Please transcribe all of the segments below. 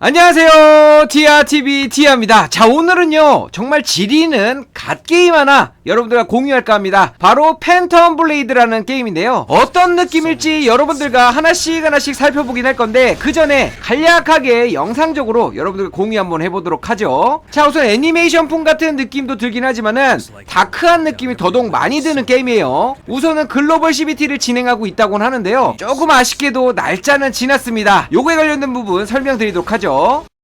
안녕하세요. 티아TV 티아입니다. 자 오늘은요 정말 지리는 갓게임 하나 여러분들과 공유할까 합니다. 바로 팬텀 블레이드라는 게임인데요. 어떤 느낌일지 여러분들과 하나씩 하나씩 살펴보긴 할 건데 그 전에 간략하게 영상적으로 여러분들과 공유 한번 해보도록 하죠. 자 우선 애니메이션풍 같은 느낌도 들긴 하지만은 다크한 느낌이 더더욱 많이 드는 게임이에요. 우선은 글로벌 CBT를 진행하고 있다고는 하는데요. 조금 아쉽게도 날짜는 지났습니다. 요거에 관련된 부분 설명드리도록 하죠 보시죠.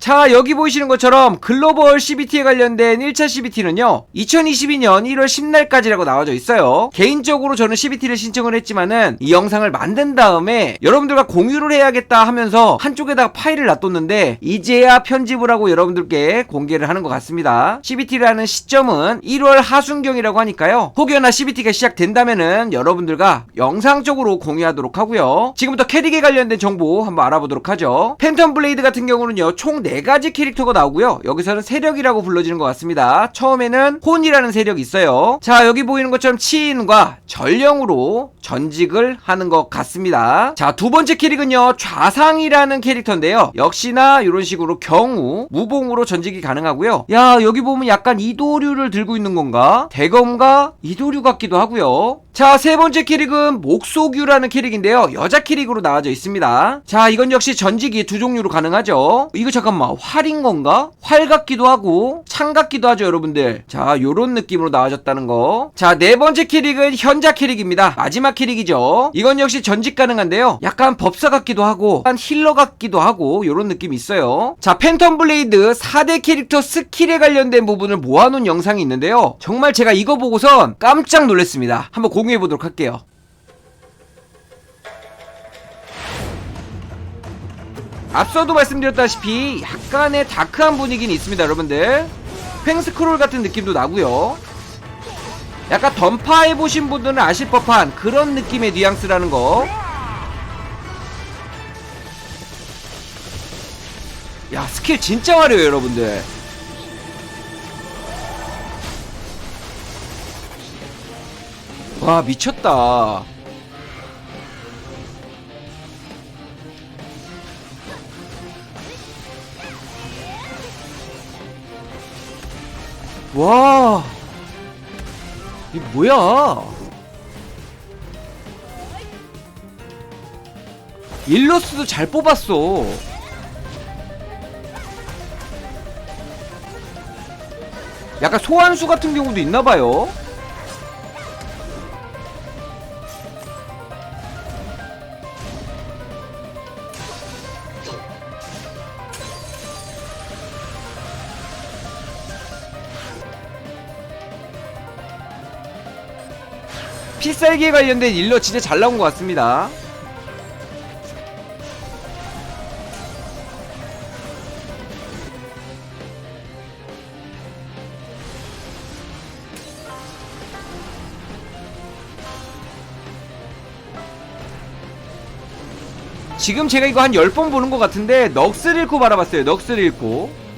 자 여기 보이시는 것처럼 글로벌 CBT에 관련된 1차 CBT는요 2022년 1월 10날까지라고 나와져 있어요. 개인적으로 저는 CBT를 신청을 했지만은 이 영상을 만든 다음에 여러분들과 공유를 해야겠다 하면서 한쪽에다가 파일을 놔뒀는데 이제야 편집을 하고 여러분들께 공개를 하는 것 같습니다. CBT라는 시점은 1월 하순경이라고 하니까요. 혹여나 CBT가 시작된다면은 여러분들과 영상적으로 공유하도록 하고요. 지금부터 캐릭에 관련된 정보 한번 알아보도록 하죠. 팬텀 블레이드 같은 경우는요 총 4가지 캐릭터가 나오고요. 여기서는 세력이라고 불러지는 것 같습니다. 처음에는 혼이라는 세력이 있어요. 자 여기 보이는 것처럼 치인과 전령으로 전직을 하는 것 같습니다. 자 두 번째 캐릭은요 좌상이라는 캐릭터인데요. 역시나 이런 식으로 경우 무봉으로 전직이 가능하고요. 야 여기 보면 약간 이도류를 들고 있는 건가? 대검과 이도류 같기도 하고요 자, 세 번째 캐릭은 목소규라는 캐릭인데요. 여자 캐릭으로 나와져 있습니다. 자, 이건 역시 전직이 두 종류로 가능하죠. 이거 잠깐만, 활인 건가? 활 같기도 하고, 창 같기도 하죠, 여러분들. 자, 요런 느낌으로 나와졌다는 거. 자, 네 번째 캐릭은 현자 캐릭입니다. 마지막 캐릭이죠. 이건 역시 전직 가능한데요. 약간 법사 같기도 하고, 약간 힐러 같기도 하고, 요런 느낌이 있어요. 자, 팬텀 블레이드 4대 캐릭터 스킬에 관련된 부분을 모아놓은 영상이 있는데요. 정말 제가 이거 보고선 깜짝 놀랐습니다. 한번 공유해 보도록 할게요. 앞서도 말씀드렸다시피 약간의 다크한 분위기는 있습니다, 여러분들. 횡스크롤 같은 느낌도 나고요. 약간 던파 해보신 분들은 아실 법한 그런 느낌의 뉘앙스라는 거. 야, 스킬 진짜 화려해요, 여러분들. 와, 미쳤다. 와. 이 뭐야? 일러스도 잘 뽑았어. 약간 소환수 같은 경우도 있나봐요. 필살기에 관련된 일러 진짜 잘 나온 것 같습니다. 지금 제가 이거 한 10번 보는 것 같은데 넋을 잃고 바라봤어요. 넋을 잃고.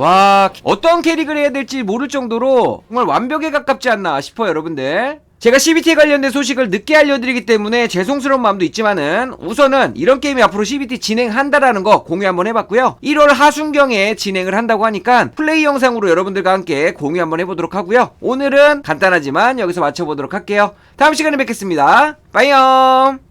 와 어떤 캐릭을 해야 될지 모를 정도로 정말 완벽에 가깝지 않나 싶어요 여러분들. 제가 CBT에 관련된 소식을 늦게 알려드리기 때문에 죄송스러운 마음도 있지만은 우선은 이런 게임이 앞으로 CBT 진행한다라는 거 공유 한번 해봤고요. 1월 하순경에 진행을 한다고 하니까 플레이 영상으로 여러분들과 함께 공유 한번 해보도록 하고요. 오늘은 간단하지만 여기서 마쳐보도록 할게요. 다음 시간에 뵙겠습니다. 빠이염